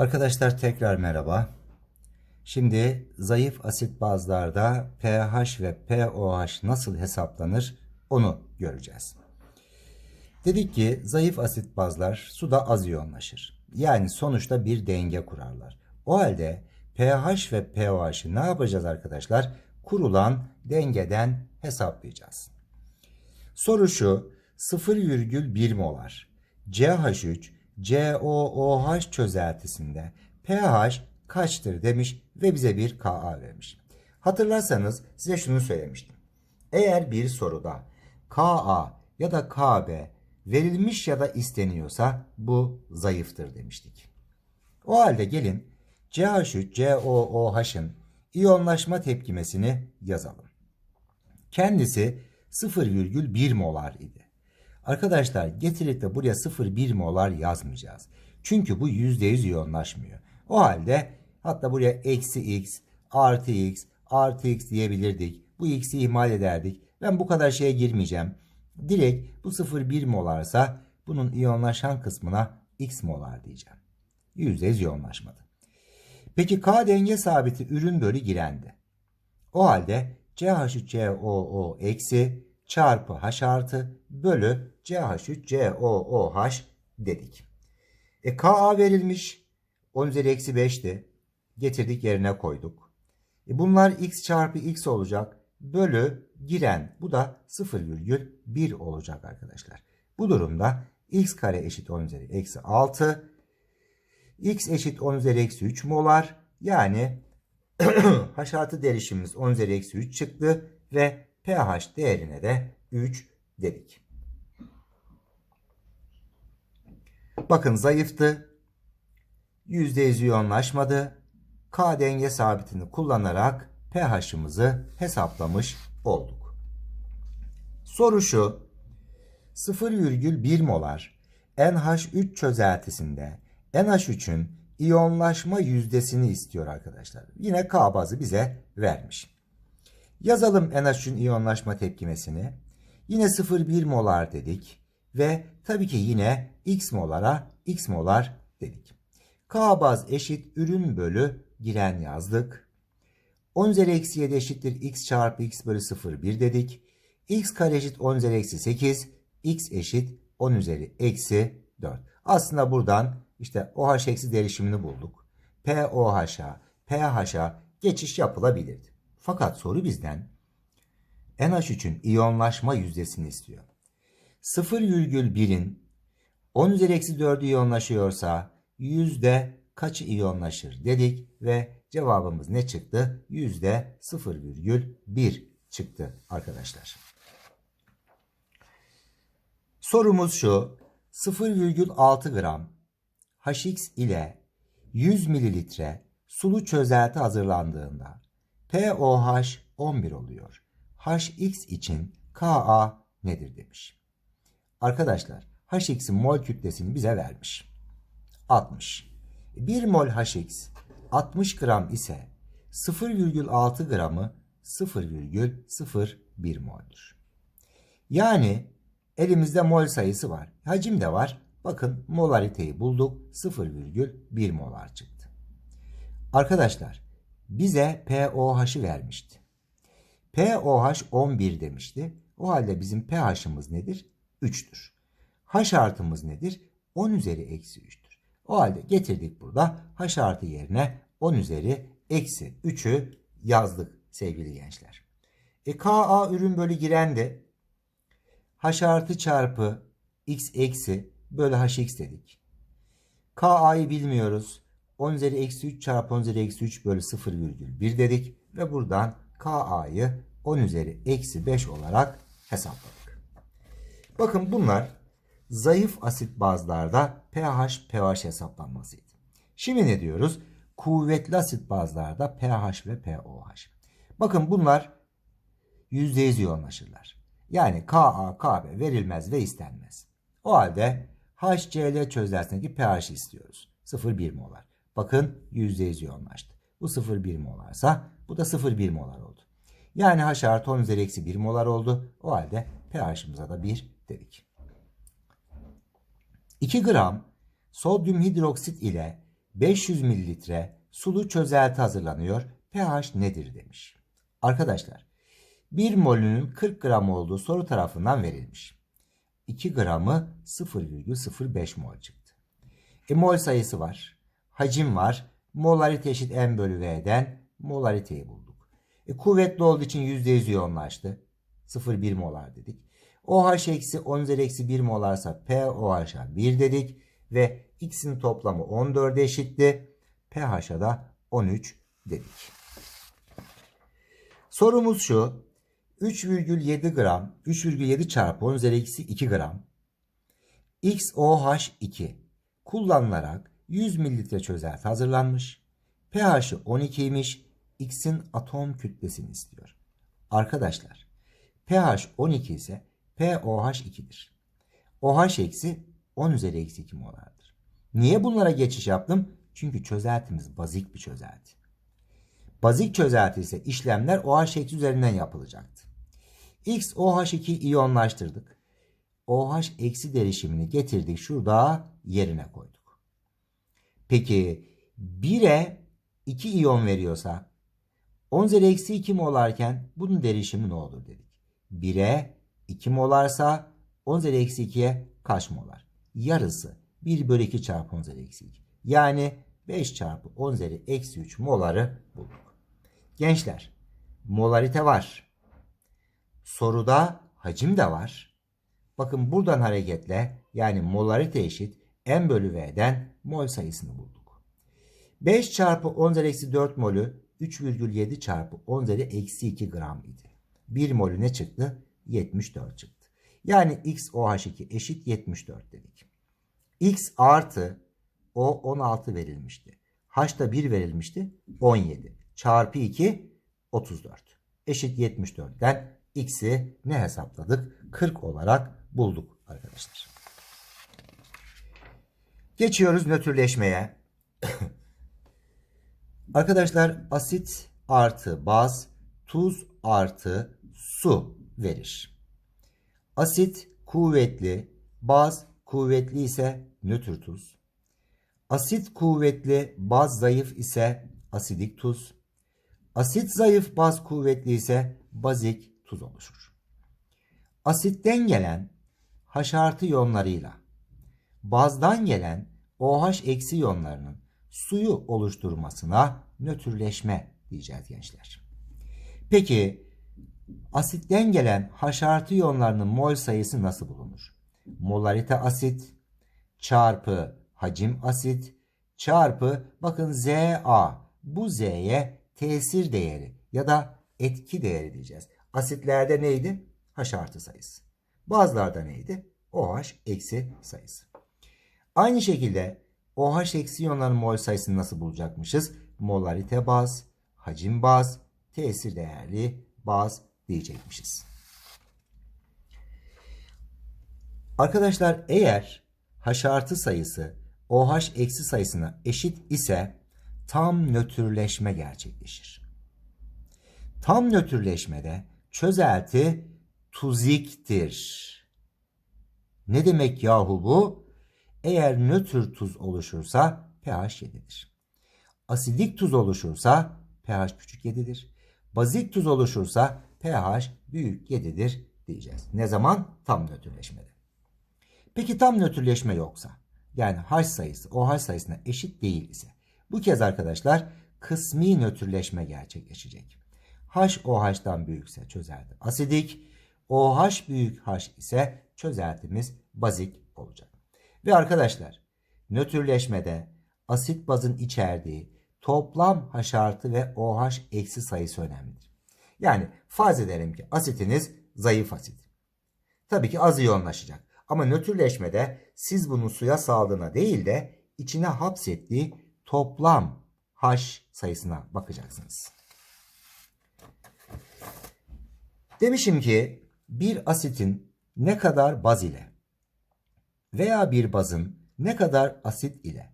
Arkadaşlar tekrar merhaba. Şimdi zayıf asit bazlarda pH ve pOH nasıl hesaplanır onu göreceğiz. Dedik ki zayıf asit bazlar suda az iyonlaşır. Yani sonuçta bir denge kurarlar. O halde pH ve pOH'ı ne yapacağız arkadaşlar? Kurulan dengeden hesaplayacağız. Soru şu 0,1 molar CH3 COOH çözeltisinde pH kaçtır demiş ve bize bir Ka vermiş. Hatırlarsanız size şunu söylemiştim. Eğer bir soruda Ka ya da Kb verilmiş ya da isteniyorsa bu zayıftır demiştik. O halde gelin CH3 COOH'ın iyonlaşma tepkimesini yazalım. Kendisi 0,1 molar idi. Arkadaşlar getirip de buraya 0,1 molar yazmayacağız. Çünkü bu %100 iyonlaşmıyor. O halde hatta buraya eksi x, artı x, artı x diyebilirdik. Bu x'i ihmal ederdik. Ben bu kadar şeye girmeyeceğim. Direkt bu 0,1 molarsa bunun iyonlaşan kısmına x molar diyeceğim. %100 iyonlaşmadı. Peki K denge sabiti ürün bölü girendi. O halde CH3COO eksi çarpı H artı bölü CH3COOH dedik. E Ka verilmiş 10 üzeri eksi 5'ti. Getirdik yerine koyduk. E bunlar x çarpı x olacak. Bölü giren bu da 0,1 olacak arkadaşlar. Bu durumda x kare eşit 10 üzeri eksi 6. x eşit 10 üzeri eksi 3 molar. Yani H artı derişimimiz 10 üzeri eksi 3 çıktı ve pH değerine de 3 dedik. Bakın zayıftı. %100 iyonlaşmadı. K denge sabitini kullanarak pH'ımızı hesaplamış olduk. Soru şu. 0,1 molar NH3 çözeltisinde NH3'ün iyonlaşma yüzdesini istiyor arkadaşlar. Yine K bazı bize vermiş. Yazalım NH3'ün iyonlaşma tepkimesini. Yine 0,1 molar dedik. Ve tabii ki yine x molara x molar dedik. K baz eşit ürün bölü giren yazdık. 10 üzeri eksi 7 eşittir x çarpı x bölü 0,1 dedik. x kare eşit 10 üzeri eksi 8. x eşit 10 üzeri eksi 4. Aslında buradan işte OH eksi derişimini bulduk. POH'a, pH'a geçiş yapılabilirdi. Fakat soru bizden NH3'ün iyonlaşma yüzdesini istiyor. 0,1'in 10 üzeri eksi 4'ü iyonlaşıyorsa yüzde kaçı iyonlaşır dedik ve cevabımız ne çıktı? Yüzde 0,1 çıktı arkadaşlar. Sorumuz şu. 0,6 gram HX ile 100 mililitre sulu çözelti hazırlandığında POH 11 oluyor. HX için Ka nedir demiş. Arkadaşlar HX'in mol kütlesini bize vermiş. 60. 1 mol HX 60 gram ise 0,6 gramı 0,01 mol'dür. Yani elimizde mol sayısı var. Hacim de var. Bakın molariteyi bulduk. 0,1 molar çıktı. Arkadaşlar bize POH'ı vermişti. POH 11 demişti. O halde bizim pH'ımız nedir? 3'tür. H artımız nedir? 10 üzeri eksi 3'tür. O halde getirdik burada H artı yerine 10 üzeri eksi 3'ü yazdık sevgili gençler. E Ka ürün bölü girendi. H artı çarpı x eksi bölü hx dedik. Ka'yı bilmiyoruz. 10 üzeri eksi 3 çarpı 10 üzeri eksi 3 bölü 0,1 dedik. Ve buradan Ka'yı 10 üzeri eksi 5 olarak hesapladık. Bakın bunlar zayıf asit bazlarda pH, pH hesaplanmasıydı. Şimdi ne diyoruz? Kuvvetli asit bazlarda pH ve pOH. Bakın bunlar %100 yoğunlaşırlar. Yani Ka, Kb verilmez ve istenmez. O halde HCl çözeltisindeki pH istiyoruz. 0,1 molar. Bakın %100 yoğunlaştı. Bu 0,1 molarsa bu da 0,1 molar oldu. Yani H artı 10 üzeri eksi 1 molar oldu. O halde pH'ımıza da 1 dedik. 2 gram sodyum hidroksit ile 500 mililitre sulu çözelti hazırlanıyor. pH nedir demiş. Arkadaşlar 1 molünün 40 gram olduğu soru tarafından verilmiş. 2 gramı 0,05 mol çıktı. E, mol sayısı var. Hacim var. Molarite eşit M bölü V'den molariteyi bulduk. E, kuvvetli olduğu için %100 yoğunlaştı. 0,1 molar dedik. OH eksi 10 üzeri eksi 1 molarsa POH'a 1 dedik. Ve X'in toplamı 14'e eşitti. pH'a da 13 dedik. Sorumuz şu. 3,7 gram 3,7 çarpı 10 üzeri eksi 2 gram XOH2 kullanılarak 100 mililitre çözelti hazırlanmış. pH'i 12'ymiş. X'in atom kütlesini istiyor. Arkadaşlar pH 12 ise POH 2'dir. OH eksi 10 üzeri eksi 2 molardır. Niye bunlara geçiş yaptım? Çünkü çözeltimiz bazik bir çözelti. Bazik çözelti ise işlemler OH eksi üzerinden yapılacaktı. X OH2 iyonlaştırdık. OH eksi derişimini getirdik. Şurada yerine koyduk. Peki 1'e 2 iyon veriyorsa 10 üzeri eksi 2 molarken bunun derişimi ne olur dedik. 1'e 2 molarsa 10 üzeri eksi 2'ye kaç molar? Yarısı 1 bölü 2 çarpı 10 üzeri eksi 2. Yani 5 çarpı 10 üzeri eksi 3 moları bulduk. Gençler molarite var. Soruda hacim de var. Bakın buradan hareketle yani molarite eşit m bölü v'den mol sayısını bulduk. 5 çarpı 10 üzeri eksi 4 molü 3,7 çarpı 10 üzeri eksi 2 gram idi. 1 molü ne çıktı? 74 çıktı. Yani XOH2 eşit 74 dedik. X artı O 16 verilmişti. H da 1 verilmişti. 17. Çarpı 2 34. Eşit 74'ten X'i ne hesapladık? 40 olarak bulduk arkadaşlar. Geçiyoruz nötrleşmeye. arkadaşlar asit artı baz, tuz artı su verir. Asit kuvvetli, baz kuvvetli ise nötr tuz. Asit kuvvetli, baz zayıf ise asidik tuz. Asit zayıf, baz kuvvetli ise bazik tuz oluşur. Asitten gelen H artı iyonlarıyla bazdan gelen OH eksi iyonlarının suyu oluşturmasına nötrleşme diyeceğiz gençler. Peki asitten gelen H artı iyonlarının mol sayısı nasıl bulunur? Molarite asit çarpı hacim asit çarpı bakın ZA bu Z'ye tesir değeri ya da etki değeri diyeceğiz. Asitlerde neydi? H artı sayısı. Bazılarda neydi? OH eksi sayısı. Aynı şekilde OH eksi iyonların mol sayısını nasıl bulacakmışız? Molarite baz, hacim baz, tesir değerli baz diyecekmişiz. Arkadaşlar eğer H artı sayısı OH eksi sayısına eşit ise tam nötrleşme gerçekleşir. Tam nötrleşmede çözelti tuziktir. Ne demek yahu bu? Eğer nötr tuz oluşursa pH 7'dir. Asidik tuz oluşursa pH küçük 7'dir. Bazik tuz oluşursa pH büyük 7'dir diyeceğiz. Ne zaman? Tam nötrleşmede. Peki tam nötrleşme yoksa yani H sayısı OH sayısına eşit değil ise bu kez arkadaşlar kısmi nötrleşme gerçekleşecek. H OH'dan büyükse çözelti asidik, OH büyük H ise çözeltimiz bazik olacak. Ve arkadaşlar nötrleşmede asit bazın içerdiği toplam H artı ve OH eksi sayısı önemlidir. Yani farz edelim ki asitiniz zayıf asit. Tabii ki az iyonlaşacak. Ama nötrleşmede siz bunu suya saldığına değil de içine hapsettiği toplam H sayısına bakacaksınız. Demişim ki bir asitin ne kadar baz ile veya bir bazın ne kadar asit ile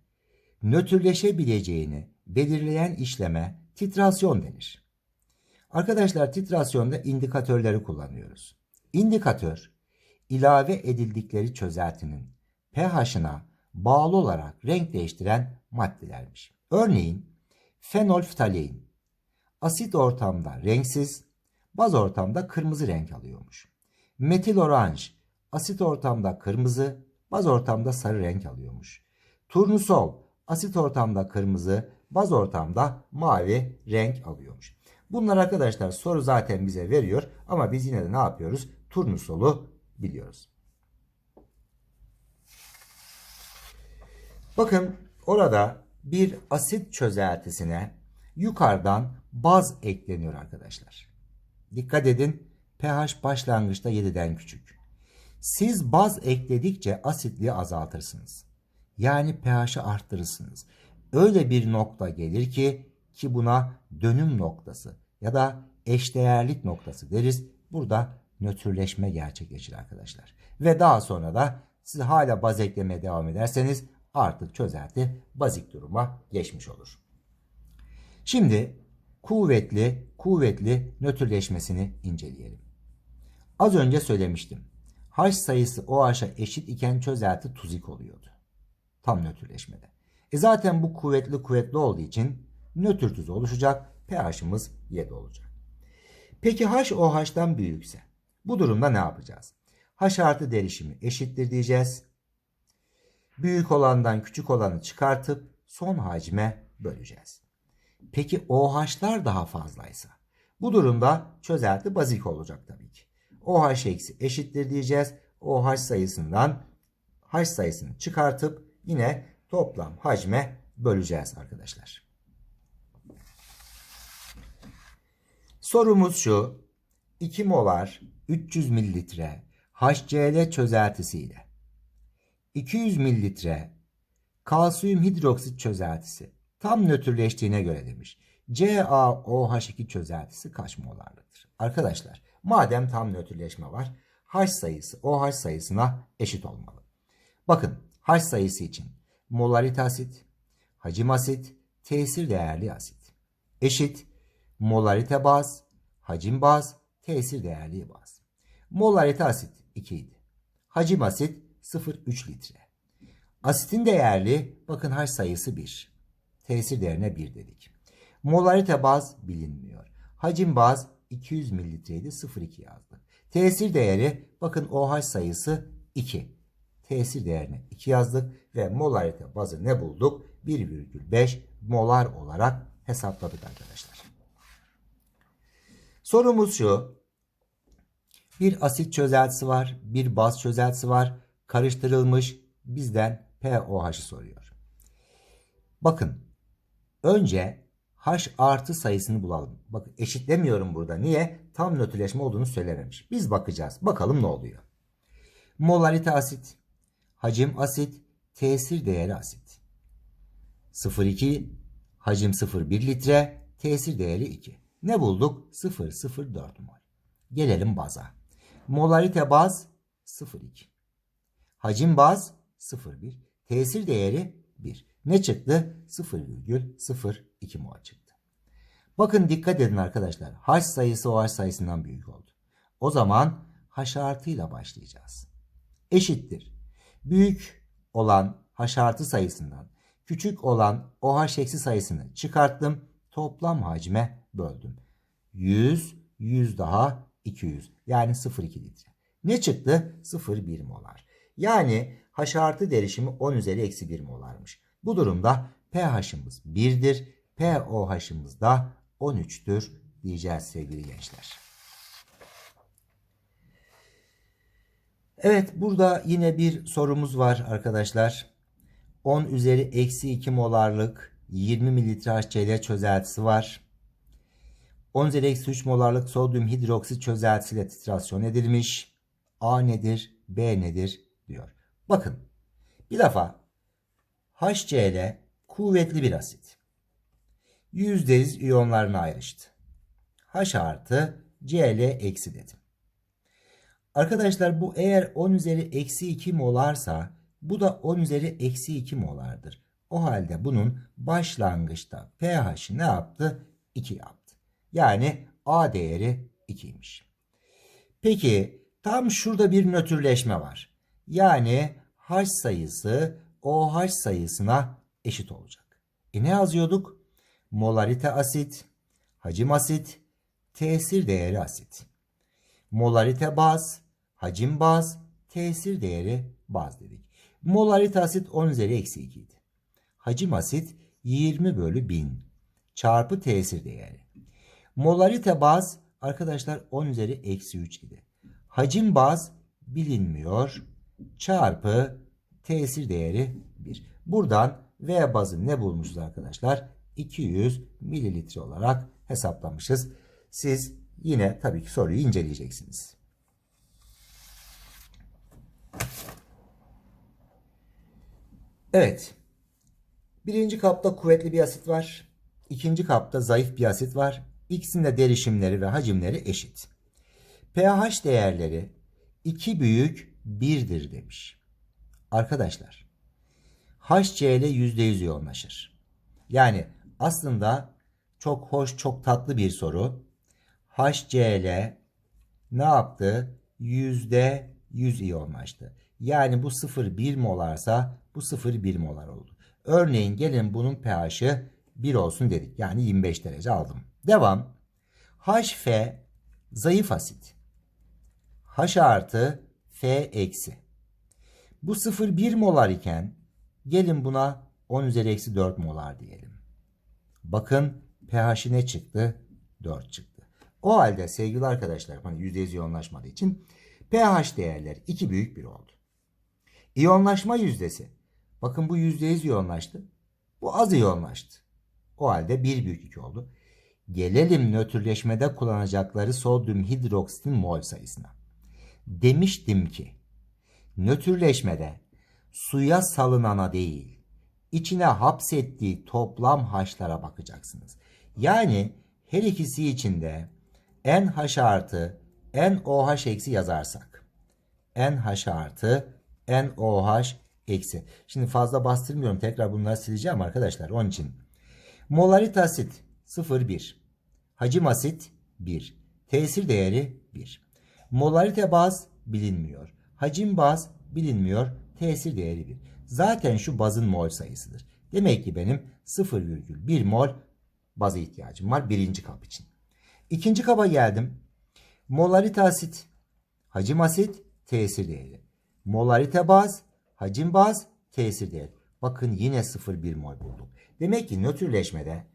nötrleşebileceğini belirleyen işleme titrasyon denir. Arkadaşlar titrasyonda indikatörleri kullanıyoruz. İndikatör ilave edildikleri çözeltinin pH'ına bağlı olarak renk değiştiren maddelermiş. Örneğin fenolftalein asit ortamda renksiz, baz ortamda kırmızı renk alıyormuş. Metil oranj asit ortamda kırmızı, baz ortamda sarı renk alıyormuş. Turnusol asit ortamda kırmızı, baz ortamda mavi renk alıyormuş. Bunlar arkadaşlar soru zaten bize veriyor ama biz yine de ne yapıyoruz? Turnusolu biliyoruz. Bakın orada bir asit çözeltisine yukarıdan baz ekleniyor arkadaşlar. Dikkat edin pH başlangıçta 7'den küçük. Siz baz ekledikçe asitliği azaltırsınız. Yani pH'i arttırırsınız. Öyle bir nokta gelir ki ki buna dönüm noktası ya da eşdeğerlik noktası deriz. Burada nötrleşme gerçekleşir arkadaşlar. Ve daha sonra da siz hala baz eklemeye devam ederseniz artık çözelti bazik duruma geçmiş olur. Şimdi kuvvetli kuvvetli nötrleşmesini inceleyelim. Az önce söylemiştim. H sayısı OH'a eşit iken çözelti tuzik oluyordu. Tam nötrleşmede. E zaten bu kuvvetli kuvvetli olduğu için nötr tuz oluşacak. pH'ımız 7 olacak. Peki H OH'dan büyükse bu durumda ne yapacağız? H artı derişimi eşittir diyeceğiz. Büyük olandan küçük olanı çıkartıp son hacme böleceğiz. Peki OH'lar daha fazlaysa? Bu durumda çözelti bazik olacak tabii ki. OH eksi eşittir diyeceğiz. OH sayısından H sayısını çıkartıp yine toplam hacme böleceğiz arkadaşlar. Sorumuz şu. 2 molar 300 mililitre HCl çözeltisiyle 200 mililitre kalsiyum hidroksit çözeltisi tam nötrleştiğine göre demiş. CaOH2 çözeltisi kaç molarlıdır? Arkadaşlar madem tam nötrleşme var H sayısı OH sayısına eşit olmalı. Bakın H sayısı için molarit asit, hacim asit, tesir değerli asit. Eşit molarite baz, hacim baz, tesir değerli baz. Molarite asit 2 idi. Hacim asit 0,3 litre. Asitin değerli bakın H sayısı 1. Tesir değerine 1 dedik. Molarite baz bilinmiyor. Hacim baz 200 mililitreydi 0,2 yazdık. Tesir değeri bakın OH sayısı 2. Tesir değerine 2 yazdık ve molarite bazı ne bulduk? 1,5 molar olarak hesapladık arkadaşlar. Sorumuz şu. Bir asit çözeltisi var, bir baz çözeltisi var. Karıştırılmış bizden pOH'ı soruyor. Bakın önce H artı sayısını bulalım. Bakın eşitlemiyorum burada. Niye? Tam nötrleşme olduğunu söylememiş. Biz bakacağız. Bakalım ne oluyor. Molarite asit, hacim asit, tesir değeri asit. 0,2 hacim 0,1 litre, tesir değeri 2. Ne bulduk? 0,04 mol. Gelelim baza. Molarite baz 0,2. Hacim baz 0,1. Tesir değeri 1. Ne çıktı? 0,02 mol çıktı. Bakın dikkat edin arkadaşlar. H sayısı OH sayısından büyük oldu. O zaman H artıyla başlayacağız. Eşittir. Büyük olan H artı sayısından küçük olan OH eksi sayısını çıkarttım. Toplam hacme böldüm. 100, 100 daha 200. Yani 0,2 litre. Ne çıktı? 0,1 molar. Yani H artı derişimi 10 üzeri eksi 1 molarmış. Bu durumda pH'ımız 1'dir. pOH'ımız da 13'tür diyeceğiz sevgili gençler. Evet burada yine bir sorumuz var arkadaşlar. 10 üzeri eksi 2 molarlık 20 mililitre HCl çözeltisi var. 10 üzeri eksi 3 molarlık sodyum hidroksit çözeltisiyle titrasyon edilmiş. A nedir? B nedir? diyor. Bakın bir defa HCl kuvvetli bir asit. %100 iyonlarına ayrıştı. H artı Cl eksi dedim. Arkadaşlar bu eğer 10 üzeri eksi 2 molarsa bu da 10 üzeri eksi 2 molardır. O halde bunun başlangıçta pH'i ne yaptı? 2 yaptı. Yani A değeri 2'ymiş. Peki tam şurada bir nötrleşme var. Yani H sayısı OH sayısına eşit olacak. E ne yazıyorduk? Molarite asit, hacim asit, tesir değeri asit. Molarite baz, hacim baz, tesir değeri baz dedik. Molarite asit 10 üzeri eksi 2 idi. Hacim asit 20 bölü 1000 çarpı tesir değeri. Molarite baz arkadaşlar 10 üzeri eksi 3 idi. Hacim baz bilinmiyor çarpı tesir değeri 1. Buradan V bazı ne bulmuşuz arkadaşlar? 200 mililitre olarak hesaplamışız. Siz yine tabii ki soruyu inceleyeceksiniz. Evet. Birinci kapta kuvvetli bir asit var. İkinci kapta zayıf bir asit var. İkisinde derişimleri ve hacimleri eşit. pH değerleri 2 büyük 1'dir demiş. Arkadaşlar HCl %100 yoğunlaşır. Yani aslında çok hoş, çok tatlı bir soru. HCl ne yaptı? %100 iyonlaştı. Yani bu 0,1 molarsa bu 0,1 molar oldu. Örneğin gelin bunun pH'i 1 olsun dedik. Yani 25 derece aldım. Devam. HF zayıf asit. H artı F eksi. Bu 0,1 molar iken gelin buna 10 üzeri eksi 4 molar diyelim. Bakın pH'i ne çıktı? 4 çıktı. O halde sevgili arkadaşlar hani %100 yoğunlaşmadığı için pH değerleri 2 büyük 1 oldu. İyonlaşma yüzdesi. Bakın bu %100 yoğunlaştı. Bu az yoğunlaştı. O halde 1 büyük 2 oldu. Gelelim nötrleşmede kullanacakları sodyum hidroksitin mol sayısına. Demiştim ki nötrleşmede suya salınana değil içine hapsettiği toplam haşlara bakacaksınız. Yani her ikisi içinde NH artı NOH eksi yazarsak NH artı NOH eksi. Şimdi fazla bastırmıyorum. Tekrar bunları sileceğim arkadaşlar. Onun için. Molarit asit 0,1. Hacim asit 1. Tesir değeri 1. Molarite baz bilinmiyor. Hacim baz bilinmiyor. Tesir değeri 1. Zaten şu bazın mol sayısıdır. Demek ki benim 0,1 mol baza ihtiyacım var birinci kap için. İkinci kaba geldim. Molarite asit, hacim asit, tesir değeri. Molarite baz, hacim baz, tesir değeri. Bakın yine 0,1 mol bulduk. Demek ki nötrleşmede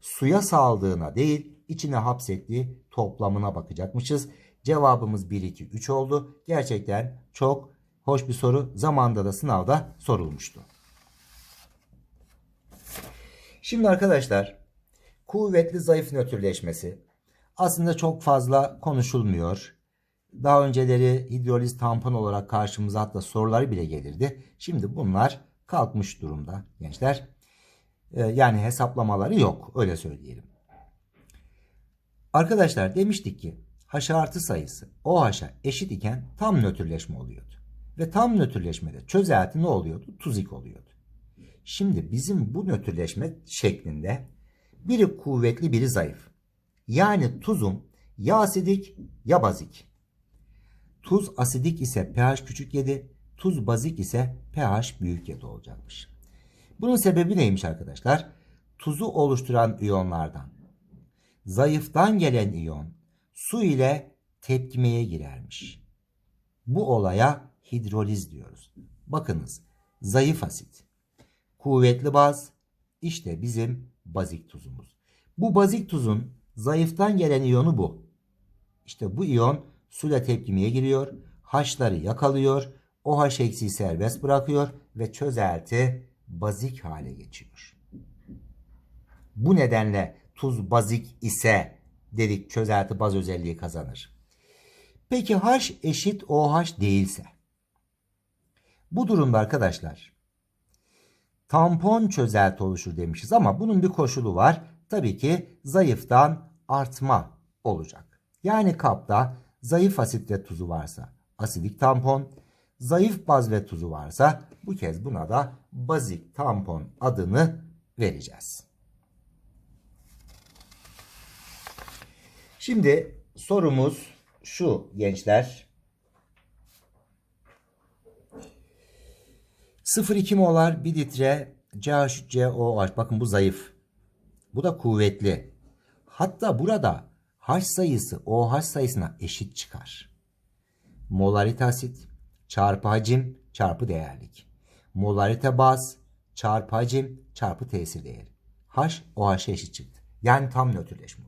suya saldığına değil içine hapsettiği toplamına bakacakmışız. Cevabımız 1, 2, 3 oldu. Gerçekten çok hoş bir soru. Zamanda da sınavda sorulmuştu. Şimdi arkadaşlar kuvvetli zayıf nötrleşmesi aslında çok fazla konuşulmuyor. Daha önceleri hidroliz tampon olarak karşımıza hatta soruları bile gelirdi. Şimdi bunlar kalkmış durumda gençler. Ee, yani hesaplamaları yok öyle söyleyelim. Arkadaşlar demiştik ki H artı sayısı OH'a eşit iken tam nötrleşme oluyordu. Ve tam nötrleşmede çözelti ne oluyordu? Tuzik oluyordu. Şimdi bizim bu nötrleşme şeklinde biri kuvvetli biri zayıf. Yani tuzum ya asidik ya bazik. Tuz asidik ise pH küçük 7, tuz bazik ise pH büyük 7 olacakmış. Bunun sebebi neymiş arkadaşlar? Tuzu oluşturan iyonlardan zayıftan gelen iyon su ile tepkimeye girermiş. Bu olaya hidroliz diyoruz. Bakınız zayıf asit, kuvvetli baz işte bizim bazik tuzumuz. Bu bazik tuzun zayıftan gelen iyonu bu. İşte bu iyon suyla tepkimeye giriyor, H'ları yakalıyor, OH eksiği serbest bırakıyor ve çözelti bazik hale geçiyor. Bu nedenle tuz bazik ise dedik çözelti baz özelliği kazanır. Peki H eşit OH değilse? Bu durumda arkadaşlar tampon çözelti oluşur demişiz ama bunun bir koşulu var. Tabii ki zayıftan artma olacak. Yani kapta zayıf asit ve tuzu varsa asidik tampon, zayıf baz ve tuzu varsa bu kez buna da bazik tampon adını vereceğiz. Şimdi sorumuz şu gençler. 0,2 molar 1 litre CH3COH bakın bu zayıf. Bu da kuvvetli. Hatta burada H sayısı OH sayısına eşit çıkar. Molarite asit çarpı hacim çarpı değerlik. Molarite baz çarpı hacim çarpı tesir değeri. H OH'a eşit çıktı. Yani tam nötrleşme.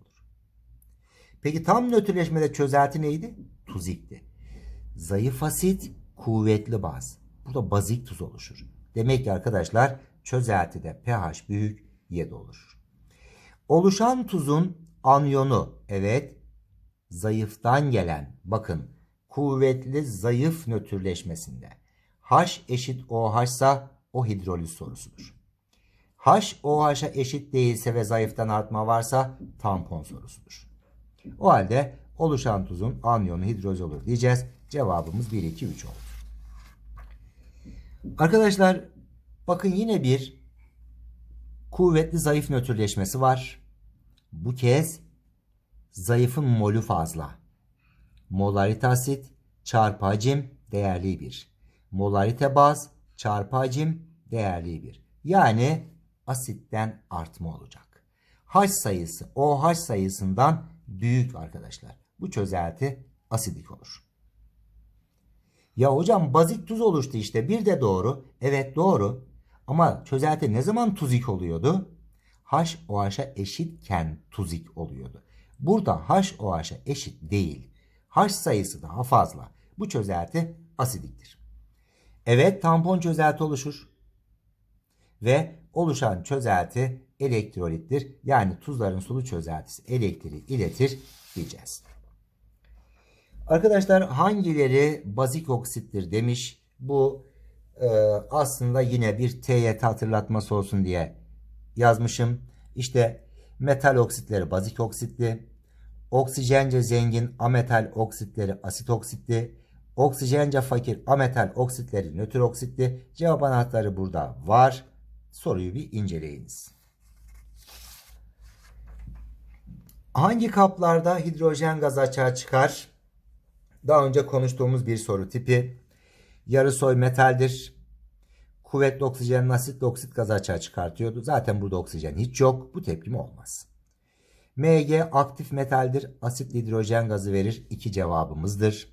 Peki tam nötrleşmede çözelti neydi? Tuzikti. Zayıf asit kuvvetli baz. Burada bazik tuz oluşur. Demek ki arkadaşlar çözeltide pH büyük 7 oluşur. Oluşan tuzun anyonu evet zayıftan gelen bakın kuvvetli zayıf nötrleşmesinde H eşit OH ise o hidroliz sorusudur. H OH'a eşit değilse ve zayıftan artma varsa tampon sorusudur. O halde oluşan tuzun anyonu hidroliz olur diyeceğiz. Cevabımız 1, 2, 3 oldu. Arkadaşlar bakın yine bir kuvvetli zayıf nötrleşmesi var. Bu kez zayıfın molü fazla. Molarite asit çarpı hacim değerli 1. Molarite baz çarpı hacim değerli 1. Yani asitten artma olacak. H sayısı OH sayısından büyük arkadaşlar. Bu çözelti asidik olur. Ya hocam bazik tuz oluştu işte. Bir de doğru. Evet doğru. Ama çözelti ne zaman tuzik oluyordu? H OH'a eşitken tuzik oluyordu. Burada H OH'a eşit değil. H sayısı daha fazla. Bu çözelti asidiktir. Evet tampon çözelti oluşur. Ve oluşan çözelti elektrolittir. Yani tuzların sulu çözeltisi elektriği iletir diyeceğiz. Arkadaşlar hangileri bazik oksittir demiş. Bu e, aslında yine bir TYT hatırlatması olsun diye yazmışım. İşte metal oksitleri bazik oksitli, oksijence zengin ametal oksitleri asit oksitli, oksijence fakir ametal oksitleri nötr oksitli. Cevap anahtarı burada var. Soruyu bir inceleyiniz. Hangi kaplarda hidrojen gazı açığa çıkar? Daha önce konuştuğumuz bir soru tipi. Yarı soy metaldir. Kuvvetli oksijen asitli oksit gazı açığa çıkartıyordu. Zaten burada oksijen hiç yok. Bu tepkime olmaz. Mg aktif metaldir. Asitli hidrojen gazı verir. İki cevabımızdır.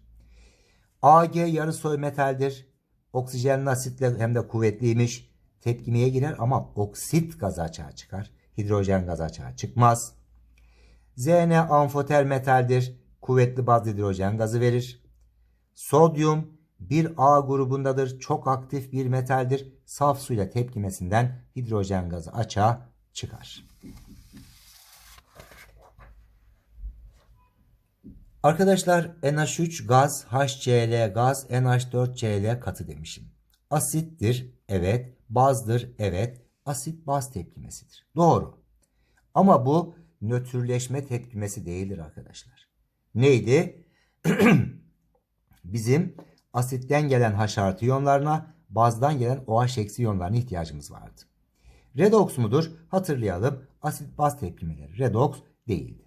Ag yarı soy metaldir. Oksijenli asitle hem de kuvvetliymiş. Tepkimeye girer ama oksit gazı açığa çıkar. Hidrojen gazı açığa çıkmaz. Zn amfoter metaldir. Kuvvetli bazlı hidrojen gazı verir. Sodyum bir A grubundadır. Çok aktif bir metaldir. Saf suyla tepkimesinden hidrojen gazı açığa çıkar. Arkadaşlar NH3 gaz, HCl gaz, NH4Cl katı demişim. Asittir, evet. Bazdır, evet. Asit baz tepkimesidir. Doğru. Ama bu nötrleşme tepkimesi değildir arkadaşlar. Neydi? Bizim asitten gelen H iyonlarına, bazdan gelen OH eksi iyonlarına ihtiyacımız vardı. Redoks mudur? Hatırlayalım. Asit baz tepkimeleri. Redoks değildi.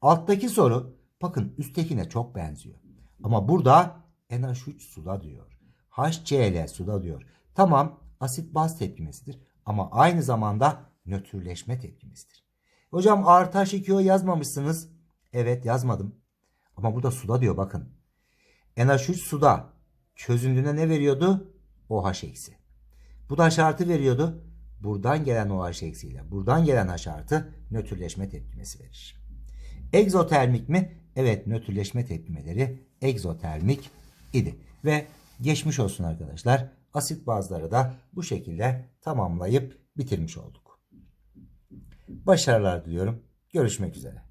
Alttaki soru bakın üsttekine çok benziyor. Ama burada NH3 suda diyor. HCl suda diyor. Tamam asit baz tepkimesidir. Ama aynı zamanda nötrleşme tepkimesidir. Hocam artı H2O yazmamışsınız. Evet yazmadım. Ama burada suda diyor bakın. NH3 suda. Çözündüğünde ne veriyordu? OH eksi. Bu da H artı veriyordu. Buradan gelen OH eksiyle buradan gelen H artı nötrleşme tepkimesi verir. Egzotermik mi? Evet nötrleşme tepkimeleri egzotermik idi. Ve geçmiş olsun arkadaşlar. Asit bazları da bu şekilde tamamlayıp bitirmiş olduk. Başarılar diliyorum. Görüşmek üzere.